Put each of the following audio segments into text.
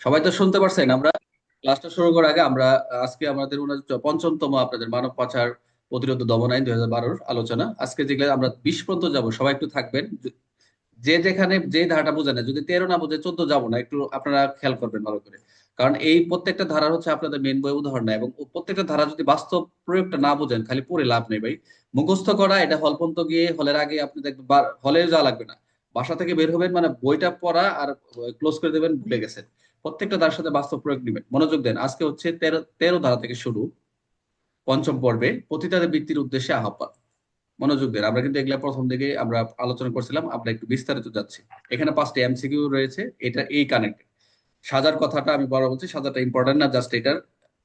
সবাই তো শুনতে পারছেন, আমরা ক্লাসটা শুরু করার আগে আমরা, আজকে আমাদের পঞ্চমতম আপনাদের মানব পাচার প্রতিরোধ দমন আইন দুই আলোচনা। আজকে যেগুলো আমরা বিশ পর্যন্ত যাব, সবাই একটু থাকবেন। যে যেখানে যে ধারাটা বোঝে না, যদি তেরো না বোঝে চোদ্দ যাব না, একটু আপনারা খেয়াল করবেন ভালো করে। কারণ এই প্রত্যেকটা ধারা হচ্ছে আপনাদের মেন বই উদাহরণ এবং প্রত্যেকটা ধারা যদি বাস্তব প্রয়োগটা না বোঝেন, খালি পড়ে লাভ নেই ভাই। মুখস্থ করা, এটা হল পর্যন্ত গিয়ে হলের আগে আপনি দেখবেন হলে যাওয়া লাগবে না। বাসা থেকে বের হবেন মানে বইটা পড়া আর ক্লোজ করে দেবেন, ভুলে গেছেন। প্রত্যেকটা ধারার সাথে বাস্তব প্রয়োগ নেবেন। মনোযোগ দেন। আজকে হচ্ছে তেরো তেরো ধারা থেকে শুরু, পঞ্চম পর্বে পতিতাদের বৃত্তির উদ্দেশ্যে আহ্বান। মনোযোগ দেন। আমরা কিন্তু এগুলা প্রথম দিকে আমরা আলোচনা করছিলাম, আমরা একটু বিস্তারিত যাচ্ছি। এখানে পাঁচটি এমসিকিউ রয়েছে, এটা এই কানেক্টেড সাজার কথাটা আমি বড় বলছি, সাজাটা ইম্পর্টেন্ট না জাস্ট এটার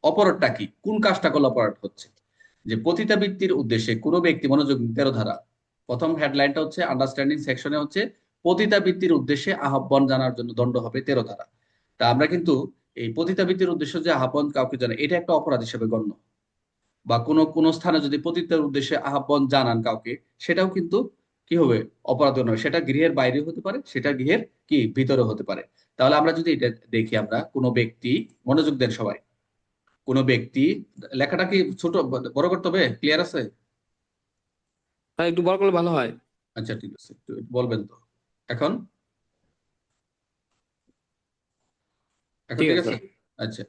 অপরাধটা কি? কোন কাজটা করলে অপরাধ হচ্ছে? যে পতিতাবৃত্তির উদ্দেশ্যে কোনো ব্যক্তি মনোযোগ তেরো ধারা। প্রথম হেডলাইনটা হচ্ছে আন্ডারস্ট্যান্ডিং সেকশনে হচ্ছে পতিতাবৃত্তির উদ্দেশ্যে আহ্বান জানার জন্য দণ্ড হবে তেরো ধারা। তা আমরা কিন্তু এই পতিতাবৃত্তির উদ্দেশ্য যে আহ্বান কাউকে জানাই এটা একটা অপরাধ হিসেবে গণ্য। বা কোনো কোনো স্থানে যদি পতিতার উদ্দেশ্যে আহ্বান জানান কাউকে সেটাও কিন্তু কি হবে? অপরাধ নয়। সেটা গৃহের বাইরে হতে পারে সেটা গৃহের কি? ভিতরে হতে পারে। তাহলে আমরা যদি এটা দেখি আমরা কোনো ব্যক্তি মনোযোগ দেন সবাই। কোনো ব্যক্তি লেখাটা কি ছোট বড় করতে হবে? ক্লিয়ার আছে? হ্যাঁ একটু বড় করলে ভালো হয়। আচ্ছা ঠিক আছে। একটু বলবেন তো। এখন? এখন ঠিক আছে। আচ্ছা।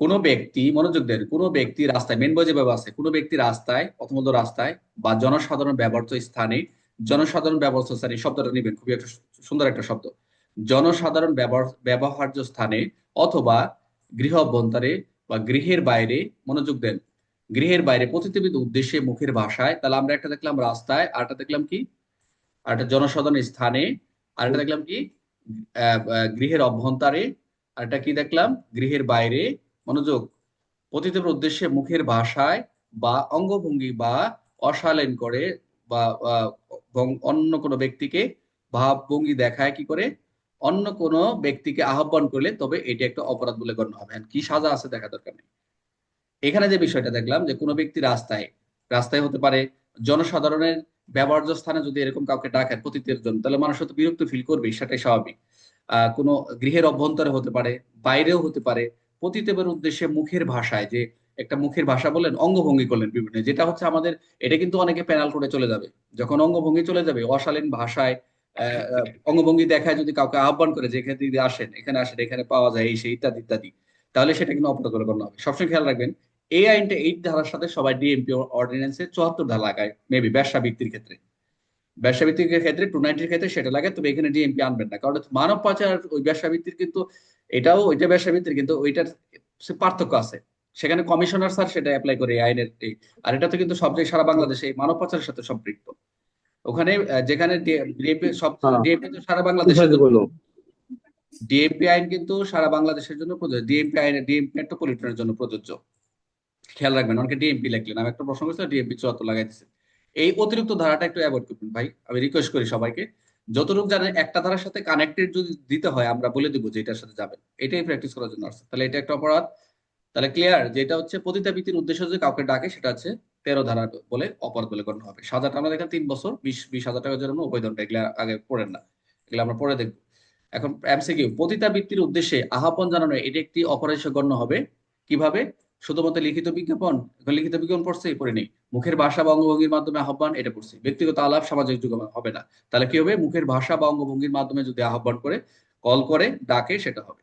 কোনো ব্যক্তি মনোযোগ দেন কোনো ব্যক্তি রাস্তায় মেন বই যেভাবে আছে কোনো ব্যক্তি রাস্তায় প্রথমত রাস্তায় বা জনসাধারণ ব্যবহৃত স্থানে জনসাধারণ ব্যবহৃত স্থানে শব্দটা নেবেন খুবই একটা সুন্দর একটা শব্দ। জনসাধারণ ব্যবহার্য স্থানে অথবা গৃহ অভ্যন্তরে বা গৃহের বাইরে মনোযোগ দেন। গৃহের বাইরে প্রতিযোগিত উদ্দেশ্যে মুখের ভাষায় তাহলে আমরা একটা দেখলাম রাস্তায় আরটা দেখলাম কি? আরটা জনসাধারণ স্থানে আরেকটা দেখলাম কি? গৃহের অভ্যন্তরে আরেকটা কি দেখলাম? গৃহের বাইরে মনোযোগ। পতিতের উদ্দেশ্যে মুখের ভাষায় বা অঙ্গভঙ্গি বা অশালীন করে বা অন্য কোনো ব্যক্তিকে ভাবভঙ্গি দেখায় কি করে? অন্য কোনো ব্যক্তিকে আহ্বান করলে তবে এটি একটা অপরাধ বলে গণ্য হবে। কি সাজা আছে দেখা দরকার নেই। এখানে যে বিষয়টা দেখলাম যে কোনো ব্যক্তি রাস্তায় রাস্তায় হতে পারে জনসাধারণের ব্যবহার্য স্থানে যদি এরকম কাউকে ডাকেন পতিতের জন্য, তাহলে মানুষ হয়তো বিরক্ত ফিল করবে সেটাই স্বাভাবিক। কোনো গৃহের অভ্যন্তরে হতে পারে, বাইরেও হতে পারে, পতিতেবের উদ্দেশ্যে মুখের ভাষায় যে একটা মুখের ভাষা বললেন, অঙ্গভঙ্গি করলেন বিভিন্ন। যেটা হচ্ছে আমাদের, এটা কিন্তু অনেকে প্যানাল করে চলে যাবে। যখন অঙ্গভঙ্গি চলে যাবে, অশালীন ভাষায় অঙ্গভঙ্গি দেখায় যদি কাউকে আহ্বান করে যে এখানে দিদি আসেন, এখানে আসেন, এখানে পাওয়া যায় এই, সেই ইত্যাদি ইত্যাদি, তাহলে সেটা কিন্তু অপরাধ গণ্য হবে। সবসময় খেয়াল রাখবেন এই আইনটা এই ধারার সাথে সবাই ডিএমপি অর্ডিন্যান্সে চুয়াত্তর ধারা লাগায় মেবি ব্যবসা ভিত্তির ক্ষেত্রে। ব্যবসা ভিত্তির ক্ষেত্রে টু নাইনটির ক্ষেত্রে সেটা লাগে তবে এখানে ডিএমপি আনবেন না। কারণ মানব পাচার ওই ব্যবসা ভিত্তির কিন্তু এটাও ওইটা ব্যবসা ভিত্তির কিন্তু ওইটার পার্থক্য আছে। সেখানে কমিশনার স্যার সেটা অ্যাপ্লাই করে আইনের আর এটা তো কিন্তু সব জায়গায় সারা বাংলাদেশে মানব পাচারের সাথে সম্পৃক্ত। ওখানে যেখানে ডিএমপি সব ডিএমপি তো সারা বাংলাদেশের ডিএমপি আইন কিন্তু সারা বাংলাদেশের জন্য প্রযোজ্য ডিএমপি আইন ডিএমপি মেট্রোপলিটনের জন্য প্রযোজ্য। খেয়াল রাখবেন অনেকে ডিএমপি লিখলেন আমি একটা প্রশ্ন করছিলাম ডিএমপি চুয়াত্তর লাগাইতেছে। এই অতিরিক্ত ধারাটা একটু অ্যাভয়েড করবেন, ভাই। আমি রিকোয়েস্ট করি সবাইকে, যতটুকু জানেন একটা ধারার সাথে কানেক্টেড যদি দিতে হয়, আমরা বলে দিব যে এটার সাথে যাবেন। এটাই প্র্যাকটিস করার জন্য আসছে। তাহলে এটা একটা অপরাধ। তাহলে ক্লিয়ার যেটা হচ্ছে পতিতাবৃত্তির উদ্দেশ্য যদি কাউকে ডাকে, সেটা হচ্ছে তেরো ধারা বলে অপরাধ বলে গণ্য হবে। সাজাটা আমরা দেখেন তিন বছর, বিশ বিশ হাজার টাকার জন্য উভয় দণ্ড। এগুলো আগে পড়েন না। এগুলো আমরা পরে দেখব। এখন এমসিকিউ পতিতাবৃত্তির উদ্দেশ্যে আহ্বান জানানো, এটি একটি অপরাধ গণ্য হবে। কীভাবে? শুধুমাত্র লিখিত বিজ্ঞাপন? লিখিত বিজ্ঞাপন পড়ছে, পড়ে নেই। মুখের ভাষা বা অঙ্গভঙ্গির মাধ্যমে আহ্বান, এটা পড়ছে ব্যক্তিগত আলাপ, সামাজিক যুগ হবে না। তাহলে কি হবে? মুখের ভাষা বা অঙ্গভঙ্গির মাধ্যমে যদি আহ্বান করে, কল করে, ডাকে, সেটা হবে।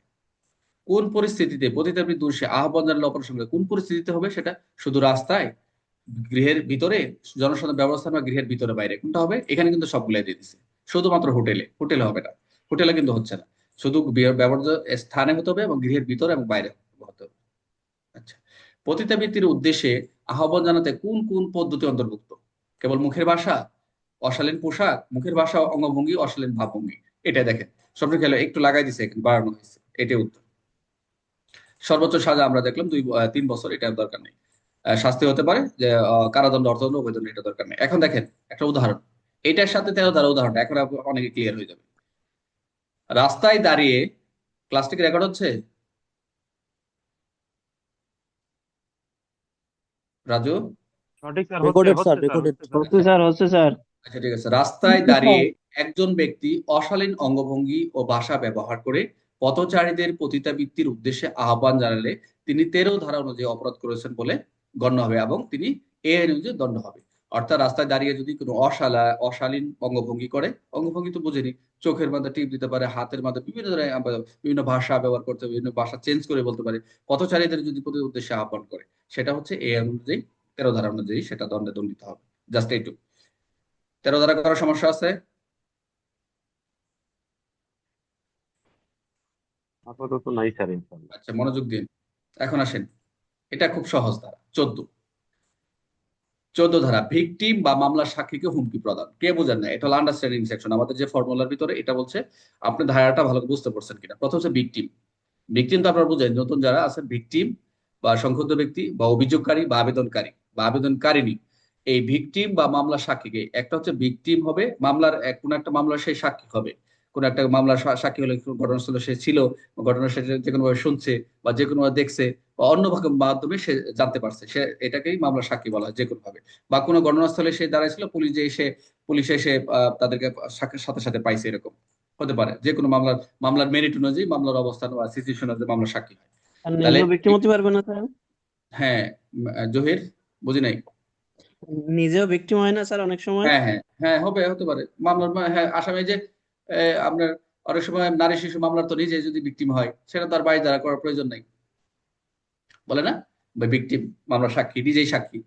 কোন পরিস্থিতিতে পতিতাবৃত্তি উদ্দেশ্যে আহ্বান জানালে অপরাধ কোন পরিস্থিতিতে হবে সেটা? শুধু রাস্তায়, গৃহের ভিতরে জনসাধারণ ব্যবস্থা বা গৃহের ভিতরে বাইরে, কোনটা হবে? এখানে কিন্তু সবগুলাই দিয়ে দিচ্ছে শুধুমাত্র হোটেলে হোটেলে হবে না। হোটেলে কিন্তু হচ্ছে না। শুধু ব্যবহার্য স্থানে হতে হবে এবং গৃহের ভিতরে এবং বাইরে হতে হবে। পতিতাবৃত্তির উদ্দেশ্যে আহ্বান জানাতে কোন কোন পদ্ধতি অন্তর্ভুক্ত? কেবল মুখের ভাষা, অশালীন পোশাক, মুখের ভাষা, অঙ্গভঙ্গি, অশালীন ভাবভঙ্গি? এটা দেখেন। সবটা খেলো, একটু লাগাই দিছে এখানে, বাড়ানো হয়েছে। এটাই উত্তর। সর্বোচ্চ সাজা আমরা দেখলাম দুই তিন বছর, এটা দরকার নেই। শাস্তি হতে পারে যে কারাদণ্ড, অর্থদণ্ড অবৈদণ্ড এটা দরকার নেই। এখন দেখেন, একটা উদাহরণ। এটার সাথে তেরো ধারা উদাহরণ, এখন অনেকে ক্লিয়ার হয়ে যাবে। রাস্তায় দাঁড়িয়ে ক্লাসটিক রেকর্ড হচ্ছে? রাজু? সঠিক স্যার রেকর্ডেড স্যার রেকর্ডেড হচ্ছে স্যার হচ্ছে স্যার আচ্ছা ঠিক আছে। রাস্তায় দাঁড়িয়ে একজন ব্যক্তি অশালীন অঙ্গভঙ্গি ও ভাষা ব্যবহার করে পথচারীদের পতিতাবৃত্তির উদ্দেশ্যে আহ্বান জানালে তিনি তেরো ধারা অনুযায়ী অপরাধ করেছেন বলে গণ্য হবে এবং তিনি এ আইন অনুযায়ী দণ্ড হবে। অর্থাৎ রাস্তায় দাঁড়িয়ে যদি কোনো অশালা অশালীন অঙ্গভঙ্গি করে অঙ্গভঙ্গি তো বুঝেনি চোখের মাথায় টিপ দিতে পারে হাতের মাথায় বিভিন্ন ধরনের বিভিন্ন ভাষা ব্যবহার করতে বিভিন্ন ভাষা চেঞ্জ করে বলতে পারে পথচারীদের যদি প্রতি উদ্দেশ্যে আহ্বান করে সেটা হচ্ছে এ অনুযায়ী তেরো ধারা অনুযায়ী সেটা দণ্ডে দণ্ডিত হবে জাস্ট এইটুকু তেরো ধারা করার সমস্যা আছে? আপাতত নাই স্যার আচ্ছা মনোযোগ দিন। এখন আসেন। এটা খুব সহজ ধারা চোদ্দ। চোদ্দ ধারা ভিকটিম বা মামলার সাক্ষীকে হুমকি প্রদান। কে বোঝেন না? এটা হলো আন্ডারস্ট্যান্ডিং সেকশন আমাদের যে ফর্মুলার ভিতরে এটা বলছে, আপনি ধারাটা ভালো বুঝতে পারছেন কিনা। প্রথম হচ্ছে ভিকটিম ভিকটিম তো আপনারা বুঝেন, নতুন যারা আছেন ভিকটিম বা সংক্ষুব্ধ ব্যক্তি বা অভিযোগকারী বা আবেদনকারী বা আবেদনকারিনী, এই ভিকটিম বা মামলার সাক্ষীকে, একটা হচ্ছে ভিকটিম হবে, মামলার কোনো একটা মামলার সেই সাক্ষী হবে। কোন একটা মামলার সাক্ষী হলে ঘটনাস্থলে সে ছিল ঘটনা সে যে কোনো ভাবে শুনছে বা যে কোনো ভাবে দেখছে বা অন্য মাধ্যমে সে জানতে পারছে। সে এটাকেই মামলার সাক্ষী বলা হয় যে কোনো ভাবে। বা কোনো ঘটনাস্থলে সে দাঁড়াইছিল পুলিশ যে এসে পুলিশ এসে তাদেরকে সাথে সাথে পাইছে এরকম। হতে পারে। যে কোনো মামলার মামলার মেরিট অনুযায়ী মামলার অবস্থান বা সিচুয়েশন অনুযায়ী মামলার সাক্ষী হয়। তাহলে ভিকটিম হতে পারবে না হ্যাঁ জহির বুঝি নাই? নিজেও ভিকটিম হয় না স্যার অনেক সময়। হ্যাঁ হ্যাঁ হ্যাঁ হবে হতে পারে। মামলার হ্যাঁ আসামি যে আপনার অনেক সময় নারী শিশু মামলার তো নিজে যদি ভিকটিম হয়, সেটা তার বাড়ি দ্বারা করার প্রয়োজন নাই। বলে না? ভিকটিম মামলার সাক্ষী, নিজেই সাক্ষী।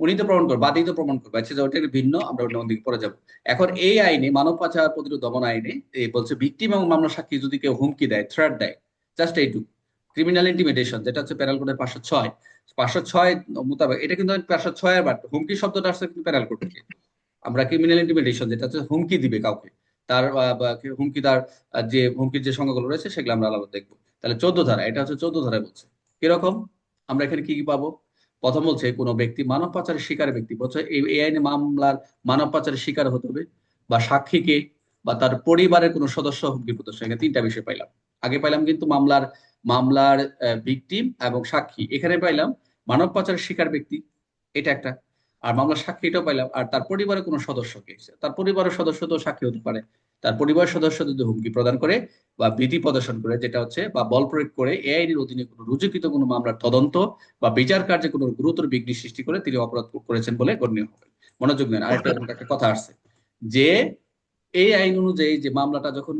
উনি তো প্রমাণ করবে বাদী তো প্রমাণ করবে। আচ্ছা ওটা ভিন্ন, আমরা অন্য দিকে পরে যাব। এখন এই আইনে, মানব পাচার প্রতিরোধ দমন আইনে বলছে ভিকটিম এবং মামলার সাক্ষী যদি কেউ হুমকি দেয় থ্রেট দেয় জাস্ট এইটুকু ক্রিমিনাল ইন্টিমিডেশন যেটা হচ্ছে প্যারাল কোডের পাঁচশো ছয়। পাঁচশো ছয় মোতাবেক, এটা কিন্তু পাঁচশো ছয়ের বাট হুমকি শব্দটা আসছে কিন্তু প্যারাল কোড থেকে। আমরা ক্রিমিনাল ইন্টিমিডেশন যেটা হচ্ছে হুমকি দিবে কাউকে। তার হুমকি তার যে হুমকির যে সংজ্ঞাগুলো রয়েছে সেগুলো আমরা আলাদা দেখব। তাহলে চোদ্দ ধারা, এটা হচ্ছে চোদ্দ ধারায় বলছে। কীরকম? আমরা এখানে কি কি পাবো? প্রথম বলছে, কোনো ব্যক্তি মানব পাচারের শিকার ব্যক্তি। বলছে, এই আইনে মামলার মানব পাচারের শিকার হতে হবে, বা সাক্ষীকে, বা তার পরিবারের কোনো সদস্য হুমকি প্রদর্শন। এখানে তিনটা বিষয় পাইলাম। আগে পাইলাম কিন্তু মামলার মামলার ভিকটিম এবং সাক্ষী। এখানে পাইলাম, মানব পাচারের শিকার ব্যক্তি, এটা একটা। আর মামলার সাক্ষী এটাও পাইলাম। আর তার পরিবারের কোনো সদস্যকে তার পরিবারের সদস্য তো সাক্ষী হতে পারে। তার পরিবারের সদস্য যদি হুমকি প্রদান করে বা বিধি প্রদর্শন করে যেটা হচ্ছে বা বল প্রয়োগ করে এ আইনের অধীনে কোনো রুজুকৃত কোনো মামলার তদন্ত বা বিচার কার্যে কোনো গুরুতর বিঘ্নি সৃষ্টি করে তিনি অপরাধ করেছেন বলে গণ্য হবে। মনোযোগ নেন আরেকটা এরকম একটা কথা আসছে যে এই আইন অনুযায়ী যে মামলাটা যখন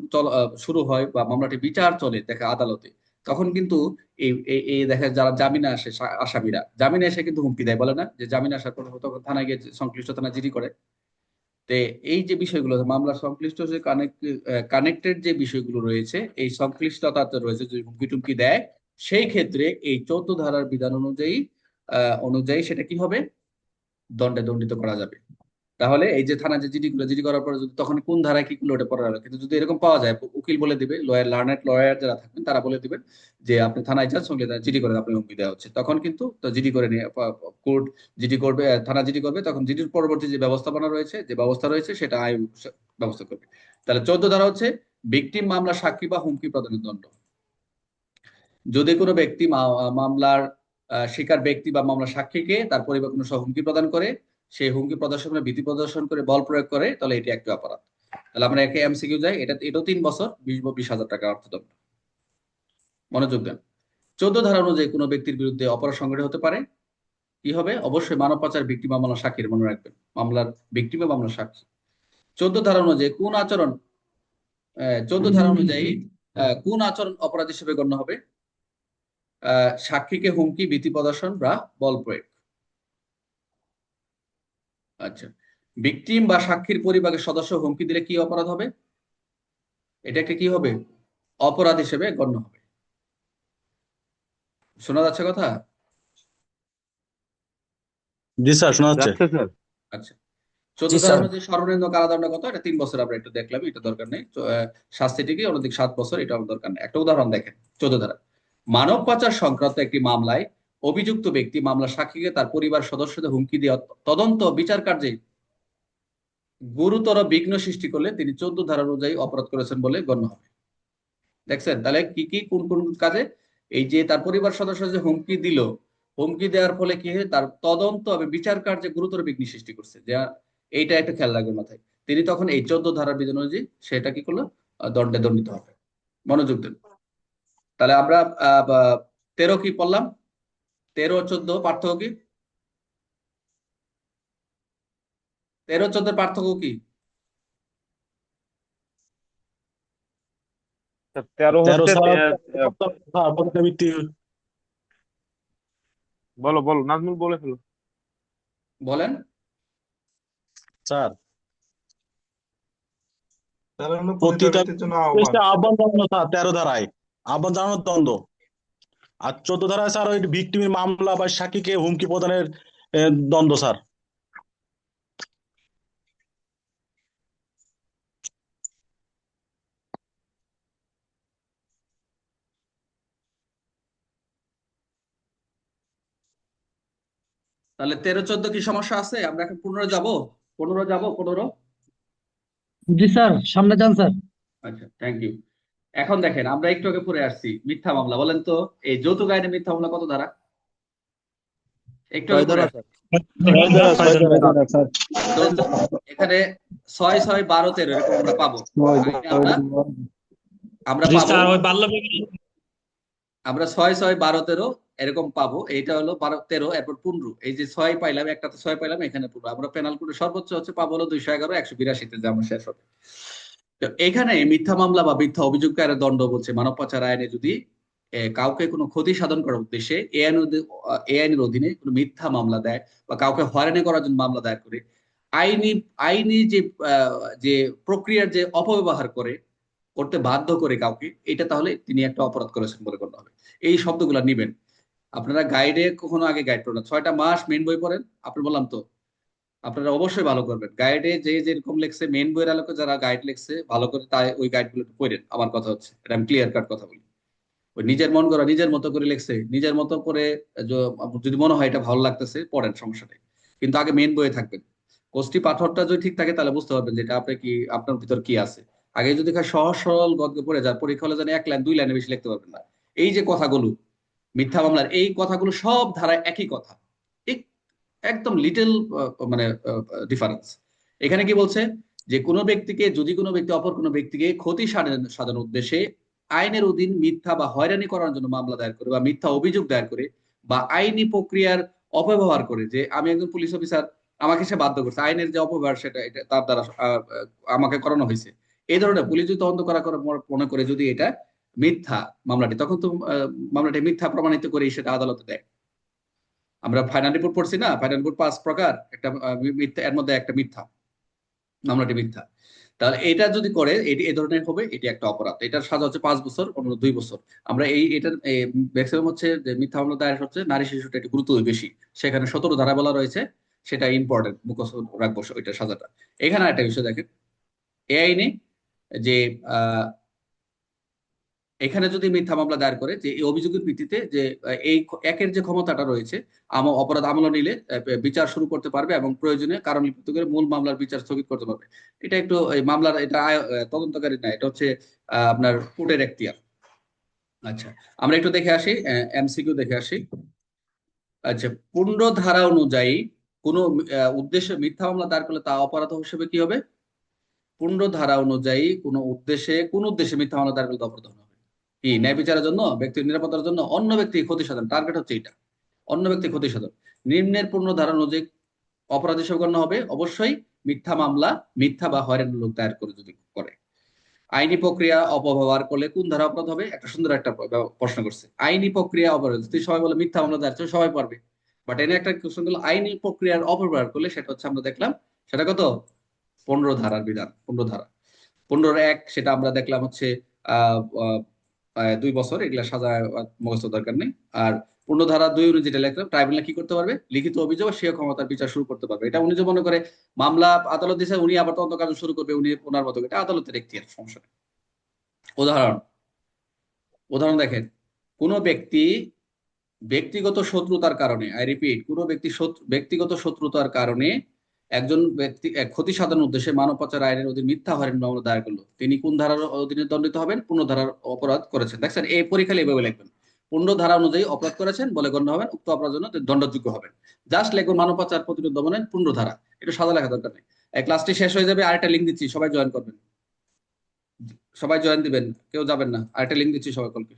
শুরু হয় বা মামলাটি বিচার চলে দেখা আদালতে তখন কিন্তু এই দেখা যারা জামিনে আসে আসামিরা, জামিনে এসে কিন্তু হুমকি দেয়, বলে না? যে জামিনে আসার পর তখন থানায় গিয়ে সংশ্লিষ্ট থানা জিডি করে। তে এই যে বিষয়গুলো, মামলার সংশ্লিষ্ট যে কানেক্টেড যে বিষয়গুলো রয়েছে, এই সংশ্লিষ্টতা রয়েছে যদি হুমকি টুমকি দেয়, সেই ক্ষেত্রে এই চৌদ্দ ধারার বিধান অনুযায়ী অনুযায়ী সেটা কি হবে? দণ্ডে দণ্ডিত করা যাবে। তাহলে এই যে থানা যে জিডি গুলো, জিডি করার পরে যদি তখন কোন ধারায় কি করলে ওটা পড়া কিন্তু যদি এরকম পাওয়া যায়, উকিল বলে দিবে লয়ার লার্নেড লয়ার যারা থাকবেন, তারা বলে দিবেন যে আপনি থানায় যান, সঙ্গে জিডি করে আপনি হুমকি দেওয়া হচ্ছে। তখন কিন্তু জিডি করে নিয়ে কোর্ট জিডি করবে থানা জিডি করবে, তখন জিডির পরবর্তী যে ব্যবস্থাপনা রয়েছে, যে ব্যবস্থা রয়েছে, সেটা আইন ব্যবস্থা করবে। তাহলে চোদ্দ ধারা হচ্ছে ভিকটিম মামলা সাক্ষী বা হুমকি প্রদানের দণ্ড। যদি কোনো ব্যক্তি মামলার শিকার ব্যক্তি বা মামলার সাক্ষীকে তার পরিবার কোনো সহ হুমকি প্রদান করে সেই হুমকি প্রদর্শন করে, ভীতি প্রদর্শন করে, বল প্রয়োগ করে, তাহলে এটি একটি অপরাধ। তাহলে আমরা একে এমসিকিউ যাই, এটা, এটাও তিন বছর, বিশ বিশ হাজার টাকা অর্থদণ্ড। মনোযোগ দেন। চোদ্দ ধারা অনুযায়ী কোনো ব্যক্তির বিরুদ্ধে অপরাধ সংঘটিত হতে পারে। কি হবে? অবশ্যই মানব পাচার বা মামলার সাক্ষীর, মনে রাখবেন। মামলার ব্যক্তি বা মামলার সাক্ষী। চোদ্দ ধারা অনুযায়ী কোন আচরণ চোদ্দ ধারা অনুযায়ী কোন আচরণ অপরাধ হিসেবে গণ্য হবে? সাক্ষীকে হুমকি, ভীতি প্রদর্শন বা বল প্রয়োগ। আচ্ছা। ভিকটিম বা সাক্ষীর পরিবারের সদস্য হুমকি দিলে কি অপরাধ হবে? এটা একটা কি হবে? অপরাধ হিসেবে গণ্য হবে। শোনা যাচ্ছে কথা? জি স্যার শোনা যাচ্ছে। আচ্ছা। চোদ্দ ধারা অনুযায়ী সর্বনিম্ন কারাদণ্ড কত? এটা তিন বছর আমরা একটু দেখলাম এটা দরকার নেই। তো, আহ, শাস্তিটিকে অন্যদিকে সাত বছর এটা আমার দরকার নেই। একটা উদাহরণ দেখেন চোদ্দ ধারা মানব পাচার সংক্রান্ত একটি মামলায় অভিযুক্ত ব্যক্তি মামলার সাক্ষীকে তার পরিবার সদস্যদের হুমকি দিয়ে তদন্ত বিচার কার্যে গুরুতর বিঘ্ন সৃষ্টি করলে তিনি চোদ্দ ধারা অনুযায়ী অপরাধ করেছেন বলে গণ্য হবে। দেখছেন? তাহলে কি কি, কোন কোন কাজে? এই যে তার পরিবার সদস্য যে হুমকি দিল, হুমকি দেওয়ার ফলে কি হয় তার তদন্ত এবং বিচার কার্যে গুরুতর বিঘ্ন সৃষ্টি করছে। যা, এইটা একটা খেয়াল রাখবে মাথায়। তিনি তখন এই চোদ্দ ধারার বিধান অনুযায়ী সেটা কি করল? দণ্ডে দণ্ডিত হবে। মনোযোগ দেন। তাহলে আমরা তেরো কি পড়লাম? তেরো চোদ্দ পার্থক্য কি? তেরো চোদ্দের পার্থক্য কি? হ্যাঁ, বলো বলো নাজমুল বলে ফেলো। বলেন। স্যার। তারা প্রতিটা জন্য আহ্বান। আহ্বান জানানো স্যার তেরো ধারায়। আহ্বান জানানোর দ্বন্দ্ব। আর চোদ্দ ধারায় স্যার ওই ভিকটিমের মামলা বা সাক্ষীকে হুমকি প্রদানের দ্বন্দ্ব স্যার। তাহলে তেরো চোদ্দ কি সমস্যা আছে? আমরা এখন পনেরো যাব? পনেরো যাব? পনেরো? জি স্যার সামনে যান স্যার। আচ্ছা থ্যাংক ইউ এখন দেখেন আমরা একটু আগে পড়ে আসছি মিথ্যা মামলা। বলেন তো এই যৌতুক আইনে মিথ্যা মামলা কত ধারা? একটু এখানে ছয় ছয় বারো তেরো এরকম আমরা পাবো। আমরা আমরা পাবো আমরা ছয় ছয় বারো তেরো এরকম পাবো। এইটা হলো বারো তেরো এরপর পনেরো। এই যে ছয় পাইলাম একটা তো ছয় পাইলাম এখানে পনেরো। আমরা পেনাল কোডে সর্বোচ্চ হচ্ছে পাবো হলো দুইশো এগারো একশো বিরাশিতে যেমন শেষ হবে। এখানে মিথ্যা মামলা বা মিথ্যা অভিযোগকারের দণ্ড বলছে? মানব পাচার আইনে যদি কাউকে কোনো ক্ষতি সাধন করার উদ্দেশ্যে এ আইন এ আইনের অধীনে কোনো মিথ্যা মামলা দেয় বা কাউকে হয়রানি করার জন্য মামলা দায়ের করে, আইনি আইনি যে যে প্রক্রিয়ার যে অপব্যবহার করে, করতে বাধ্য করে কাউকে, এটা তাহলে তিনি একটা অপরাধ করেছেন বলে গণ্য হবে। এই শব্দগুলো নিবেন। আপনারা গাইডে কখনো আগে গাইড পড়েন ছয়টা মাস মেন বই পড়েন, আপনি বললাম তো আপনারা অবশ্যই ভালো করবেন। গাইডে যে যেরকম লেখছে মেন বইয়ের আলোকে যারা গাইড লিখছে, ভালো করে তাই ওই গাইডগুলো পড়েন। আমার কথা হচ্ছে, এটা আমি ক্লিয়ার কাট কথা বলি। ওই নিজের মন করা, নিজের মতো করে লিখছে, নিজের মতো করে যদি মনে হয় এটা ভালো লাগতেছে, পড়েন, সমস্যা নেই। কিন্তু আগে মেন বইয়ে থাকবেন। কোষ্টি পাথরটা যদি ঠিক থাকে, তাহলে বুঝতে পারবেন যে এটা আপনি কি, আপনার ভিতর কি আছে। আগে যদি সহজ সরল গদ্য পড়ে যান, পরীক্ষা হলে জানি এক লাইন, দুই লাইনে বেশি লিখতে পারবেন না। এই যে কথাগুলো, মিথ্যা মামলার, এই কথাগুলো সব ধারায় একই কথা। একদম লিটল মানে ডিফারেন্স এখানে কি বলছে? যে কোনো ব্যক্তিকে, যদি কোনো ব্যক্তি অপর কোনো ব্যক্তিকে ক্ষতি সাধন- সাধনের উদ্দেশ্যে আইনের অধীন মিথ্যা বা হয়রানি করার জন্য মামলা দায়ের করে বা মিথ্যা অভিযোগ দায়ের করে বা আইনি প্রক্রিয়ার অপব্যবহার করে, যে আমি একজন পুলিশ অফিসার আমাকে সে বাধ্য করছে। আইনের যে অপব্যবহার, সেটা এটা তার দ্বারা আমাকে করানো হয়েছে। এই ধরনের পুলিশ যদি তদন্ত করা মনে করে যদি এটা মিথ্যা মামলাটি, তখন তো মামলাটি মিথ্যা প্রমাণিত করে সেটা আদালতে দেয়। আমরা ফাইনাল রিপোর্ট পড়ছি না? ফাইনাল রিপোর্ট পাঁচ প্রকার। একটা মিথ্যা, এর মধ্যে একটা মিথ্যা। মামলাটি মিথ্যা। তাহলে এটা যদি করে, এটি এ ধরনের হবে, এটি একটা অপরাধ। এটার সাজা হচ্ছে পাঁচ বছর অন্য দুই বছর। আমরা এই, এটার ম্যাক্সিমাম হচ্ছে যে মিথ্যা মামলা দায়ের হচ্ছে নারী শিশুটা একটু গুরুত্ব বেশি। সেখানে সতেরো ধারা বলা রয়েছে, সেটা ইম্পর্টেন্ট মুখস্থ রাখব ওইটার সাজাটা। এখানে একটা বিষয় দেখেন। এ আইনে যে এখানে যদি মিথ্যা মামলা দায়ের করে যে এই অভিযোগের ভিত্তিতে যে এই একের যে ক্ষমতাটা রয়েছে, আম- অপরাধ আমল নিলে বিচার শুরু করতে পারবে এবং প্রয়োজনে কারণ করে মূল মামলার বিচার স্থগিত করতে পারবে। এটা একটু, এই মামলার, এটা তদন্তকারী না, এটা হচ্ছে আপনার কোর্টের এখতিয়ার। আচ্ছা আমরা একটু দেখে আসি এমসিকিউ দেখে আসি। আচ্ছা পূর্ণ ধারা অনুযায়ী কোন উদ্দেশ্যে মিথ্যা মামলা দায়ের করলে তা অপরাধ হিসেবে কি হবে? পূর্ণ ধারা অনুযায়ী কোন উদ্দেশ্যে কোন উদ্দেশ্যে মিথ্যা মামলা দায়ের করলে অপরাধ হবে? কি, ন্যায় বিচারের জন্য, ব্যক্তির নিরাপত্তার জন্য অন্য ব্যক্তি ক্ষতি সাধন? টার্গেট হচ্ছে এটা অন্য ব্যক্তি ক্ষতি সাধন। নিম্নের পূর্ণ ধারা অনুযায়ী অপরাধ হিসেবে গণ্য হবে। অবশ্যই মিথ্যা মামলা, মিথ্যা বা হয়রানি লোক দায়ের করে যদি করে। আইনি প্রক্রিয়া অপব্যবহার করলে কোন ধারা অপরাধ হবে? একটা সুন্দর একটা প্রশ্ন করছে। আইনি প্রক্রিয়া অপরাধ যদি সবাই বলে মিথ্যা মামলা দায়ের সবাই পারবে। বাট এনে একটা কোশ্চেন হলো আইনি প্রক্রিয়ার অপব্যবহার করলে সেটা হচ্ছে আমরা দেখলাম, সেটা কত? পনেরো ধারার বিধান, পনেরো ধারা। পনেরো এক, সেটা আমরা দেখলাম হচ্ছে দুই বছর, এগুলা সাজা মুখস্থ দরকার নেই। আর পূর্ণ ধারা দুই অনুযায়ী যেটা লিখলাম ট্রাইব্যুনাল কি করতে পারবে? লিখিত অভিযোগ সে ক্ষমতার বিচার শুরু করতে পারবে। এটা উনি যে মনে করে মামলা আদালত দিছে, উনি আবার তদন্ত কাজ শুরু করবে, উনি ওনার মতো এটা আদালতের এখতিয়ার সমস্যা উদাহরণ উদাহরণ দেখেন, কোন ব্যক্তি ব্যক্তিগত শত্রুতার কারণে আই রিপিট কোনো ব্যক্তি ব্যক্তিগত শত্রুতার কারণে একজন ব্যক্তি ক্ষতি সাধনের উদ্দেশ্যে মানব পাচার আইনের অধীন মিথ্যা হয়রানি মামলা দায়ের করল। তিনি কোন ধারার অধীনে দণ্ডিত হবেন? পূর্ণ ধারার অপরাধ করেছেন। দেখছেন, এই পরীক্ষা এইভাবে লিখবেন। পূর্ণ ধারা অনুযায়ী অপরাধ করেছেন, বলে গণ্য হবেন, উক্ত অপরাধের জন্য দণ্ডযোগ্য হবেন। জাস্ট লিখবেন মানব পাচার প্রতিরোধ দমনের পূর্ণ ধারা। এটা সাদা লেখা দরকার নেই। ক্লাসটি শেষ হয়ে যাবে, আরেকটা লিঙ্ক দিচ্ছি, সবাই জয়েন করবেন। সবাই জয়েন দিবেন, কেউ যাবেন না। আরেকটা লিঙ্ক দিচ্ছি সবাই কলকে